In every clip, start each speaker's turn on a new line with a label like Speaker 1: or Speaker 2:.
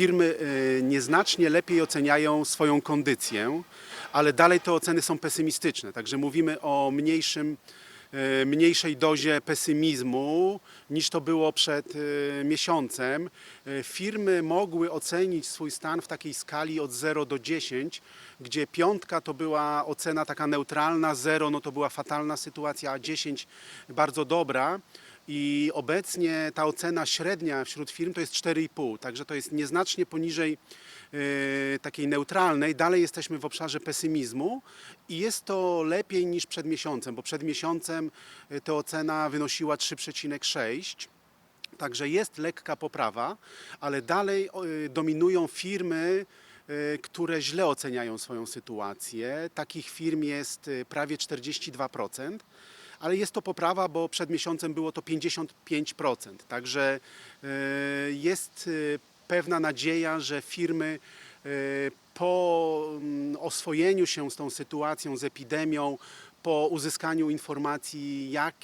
Speaker 1: firmy e, nieznacznie lepiej oceniają swoją kondycję, ale dalej te oceny są pesymistyczne. Także mówimy o mniejszym, e, mniejszej dozie pesymizmu niż to było przed e, miesiącem. Firmy mogły ocenić swój stan w takiej skali od 0 do 10, gdzie piątka to była ocena taka neutralna, 0 no to była fatalna sytuacja, a 10 bardzo dobra. I obecnie ta ocena średnia wśród firm to jest 4,5, także to jest nieznacznie poniżej e, takiej neutralnej. Dalej jesteśmy w obszarze pesymizmu i jest to lepiej niż przed miesiącem, bo przed miesiącem e, ta ocena wynosiła 3,6. Także jest lekka poprawa, ale dalej y, dominują firmy, y, które źle oceniają swoją sytuację. Takich firm jest y, prawie 42%, ale jest to poprawa, bo przed miesiącem było to 55%. Także y, jest y, pewna nadzieja, że firmy y, po mm, oswojeniu się z tą sytuacją, z epidemią, po uzyskaniu informacji, jak,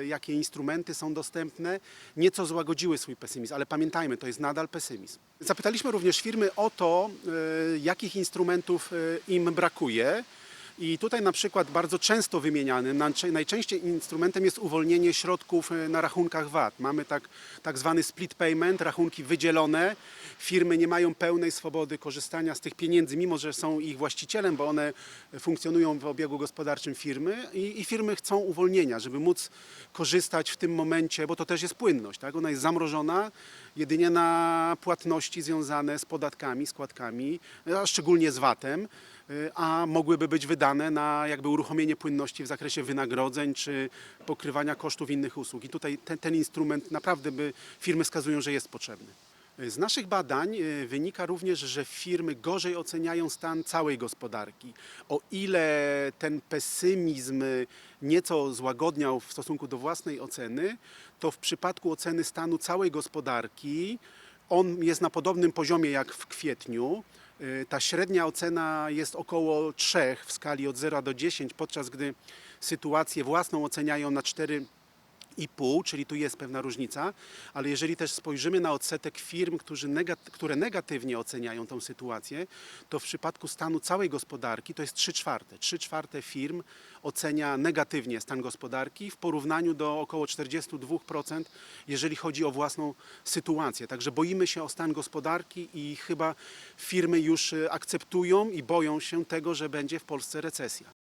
Speaker 1: e, jakie instrumenty są dostępne, nieco złagodziły swój pesymizm, ale pamiętajmy, to jest nadal pesymizm. Zapytaliśmy również firmy o to, e, jakich instrumentów e, im brakuje. I tutaj na przykład bardzo często wymienianym, najczę- najczęściej instrumentem jest uwolnienie środków e, na rachunkach VAT. Mamy tak, tak zwany split payment, rachunki wydzielone. Firmy nie mają pełnej swobody korzystania z tych pieniędzy, mimo że są ich właścicielem, bo one funkcjonują w obiegu gospodarczym firmy i, i firmy chcą uwolnienia, żeby móc korzystać w tym momencie, bo to też jest płynność, tak? Ona jest zamrożona jedynie na płatności związane z podatkami, składkami, a szczególnie z VAT-em y, a mogłyby być wydane na jakby uruchomienie płynności w zakresie wynagrodzeń czy pokrywania kosztów innych usług. I tutaj ten, ten instrument naprawdę by firmy wskazują, że jest potrzebny. Z naszych badań y, wynika również, że firmy gorzej oceniają stan całej gospodarki. O ile ten pesymizm y, nieco złagodniał w stosunku do własnej oceny, to w przypadku oceny stanu całej gospodarki on jest na podobnym poziomie jak w kwietniu. Y, Ta średnia ocena jest około 3 w skali od 0 do 10, podczas gdy sytuację własną oceniają na 4 i pół, czyli tu jest pewna różnica, ale jeżeli też spojrzymy na odsetek firm, które negatywnie oceniają tą sytuację, to w przypadku stanu całej gospodarki to jest 3 czwarte. 3 czwarte firm ocenia negatywnie stan gospodarki w porównaniu do około 42%, jeżeli chodzi o własną sytuację. Także boimy się o stan gospodarki i chyba firmy już y, akceptują i boją się tego, że będzie w Polsce recesja.